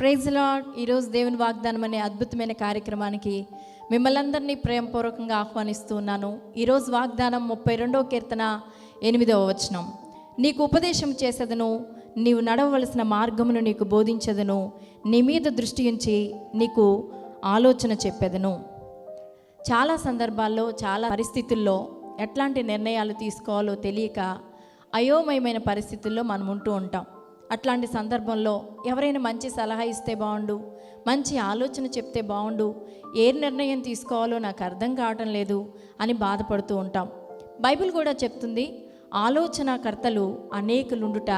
Praise lord ఈరోజు దేవుని వాగ్దానం అనే అద్భుతమైన కార్యక్రమానికి మిమ్మల్ని అందరినీ ప్రేమపూర్వకంగా ఆహ్వానిస్తూ ఉన్నాను. ఈరోజు వాగ్దానం ముప్పై రెండవ కీర్తన ఎనిమిదవ వచనం. నీకు ఉపదేశం చేసేదను నీవు నడవవలసిన మార్గమును నీకు బోధించదను నీ మీద దృష్టి ఉంచి నీకు ఆలోచన చెప్పేదను. చాలా సందర్భాల్లో చాలా పరిస్థితుల్లో ఎట్లాంటి నిర్ణయాలు తీసుకోవాలో తెలియక అయోమయమైన పరిస్థితుల్లో మనం ఉంటూ ఉంటాం. అట్లాంటి సందర్భంలో ఎవరైనా మంచి సలహా ఇస్తే బాగుండు మంచి ఆలోచన చెప్తే బాగుండు ఏ నిర్ణయం తీసుకోవాలో నాకు అర్థం కావటం లేదు అని బాధపడుతూ ఉంటాం. బైబిల్ కూడా చెప్తుంది ఆలోచనకర్తలు అనేకులుండుట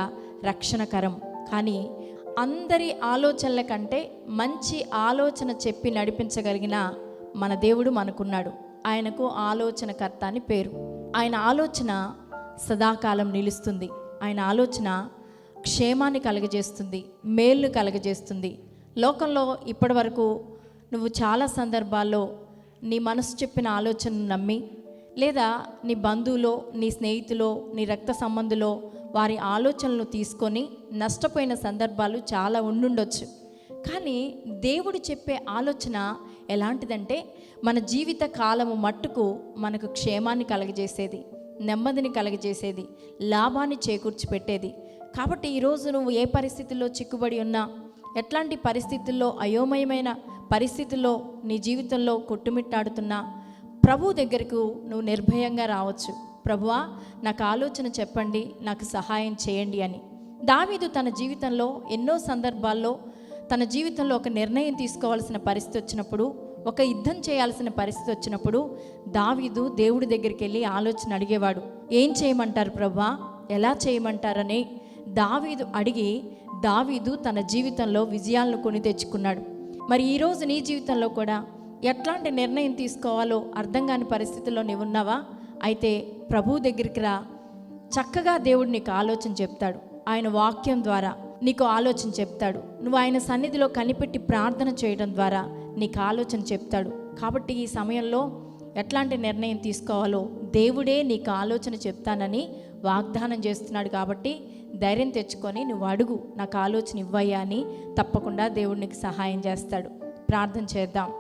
రక్షణకరం. కానీ అందరి ఆలోచనల కంటే మంచి ఆలోచన చెప్పి నడిపించగలిగిన మన దేవుడు మనకున్నాడు. ఆయనకు ఆలోచనకర్త అని పేరు. ఆయన ఆలోచన సదాకాలం నిలుస్తుంది. ఆయన ఆలోచన క్షేమాన్ని కలగజేస్తుంది మేలును కలగజేస్తుంది. లోకంలో ఇప్పటి వరకు నువ్వు చాలా సందర్భాల్లో నీ మనసు చెప్పిన ఆలోచనను నమ్మి లేదా నీ బంధువులో నీ స్నేహితులో నీ రక్త సంబంధులో వారి ఆలోచనలు తీసుకొని నష్టపోయిన సందర్భాలు చాలా ఉండుండొచ్చు. కానీ దేవుడు చెప్పే ఆలోచన ఎలాంటిదంటే మన జీవిత కాలము మట్టుకు మనకు క్షేమాన్ని కలగజేసేది నెమ్మదిని కలగజేసేది లాభాన్ని చేకూర్చి పెట్టేది కాబట్టి ఈరోజు నువ్వు ఏ పరిస్థితుల్లో చిక్కుబడి ఉన్నా ఎట్లాంటి పరిస్థితుల్లో అయోమయమైన పరిస్థితుల్లో నీ జీవితంలో కొట్టుమిట్టాడుతున్నా ప్రభు దగ్గరకు నువ్వు నిర్భయంగా రావచ్చు. ప్రభువా నాకు ఆలోచన చెప్పండి నాకు సహాయం చేయండి అని. దావీదు తన జీవితంలో ఎన్నో సందర్భాల్లో తన జీవితంలో ఒక నిర్ణయం తీసుకోవాల్సిన పరిస్థితి వచ్చినప్పుడు ఒక యుద్ధం చేయాల్సిన పరిస్థితి వచ్చినప్పుడు దావీదు దేవుడి దగ్గరికి వెళ్ళి ఆలోచన అడిగేవాడు. ఏం చేయమంటారు ప్రభా ఎలా చేయమంటారని దావీదు అడిగి దావీదు తన జీవితంలో విజయాలను కొని తెచ్చుకున్నాడు. మరి ఈరోజు నీ జీవితంలో కూడా ఎట్లాంటి నిర్ణయం తీసుకోవాలో అర్థం కాని పరిస్థితుల్లో నీవు ఉన్నావా? అయితే ప్రభు దగ్గరికి రా. చక్కగా దేవుడు నీకు ఆలోచన చెప్తాడు. ఆయన వాక్యం ద్వారా నీకు ఆలోచన చెప్తాడు. నువ్వు ఆయన సన్నిధిలో కనిపెట్టి ప్రార్థన చేయడం ద్వారా నీకు ఆలోచన చెప్తాడు. కాబట్టి ఈ సమయంలో ఎట్లాంటి నిర్ణయం తీసుకోవాలో దేవుడే నీకు ఆలోచన చెప్తానని వాగ్దానం చేస్తున్నాడు కాబట్టి ధైర్యం తెచ్చుకొని నువ్వు అడుగు నాకు ఆలోచన ఇవ్వయ్యా అని తప్పకుండా దేవుడు నీకు సహాయం చేస్తాడు. ప్రార్థన చేద్దాం.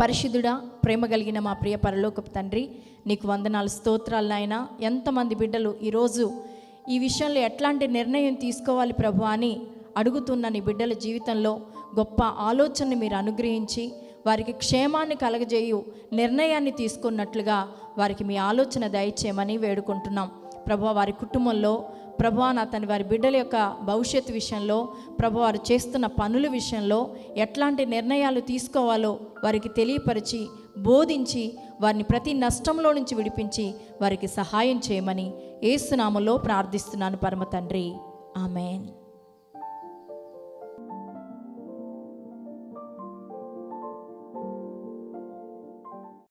పరిశుద్ధుడా ప్రేమ కలిగిన మా ప్రియ పరలోకపు తండ్రి నీకు వందనాలు స్తోత్రాలు నాయన. ఎంతమంది బిడ్డలు ఈరోజు ఈ విషయంలో ఎట్లాంటి నిర్ణయం తీసుకోవాలి ప్రభు అని అడుగుతున్న నీ బిడ్డల జీవితంలో గొప్ప ఆలోచనని మీరు అనుగ్రహించి వారికి క్షేమాన్ని కలగజేయు నిర్ణయాన్ని తీసుకున్నట్లుగా వారికి మీ ఆలోచన దయచేయమని వేడుకుంటున్నాం. ప్రభు వారి కుటుంబంలో ప్రభు నా తన వారి బిడ్డల యొక్క భవిష్యత్తు విషయంలో ప్రభు వారు చేస్తున్న పనుల విషయంలో ఎట్లాంటి నిర్ణయాలు తీసుకోవాలో వారికి తెలియపరిచి బోధించి వారిని ప్రతి నష్టంలో నుంచి విడిపించి వారికి సహాయం చేయమని ఏసునామలో ప్రార్థిస్తున్నాను పరమ తండ్రి. ఆమెన్.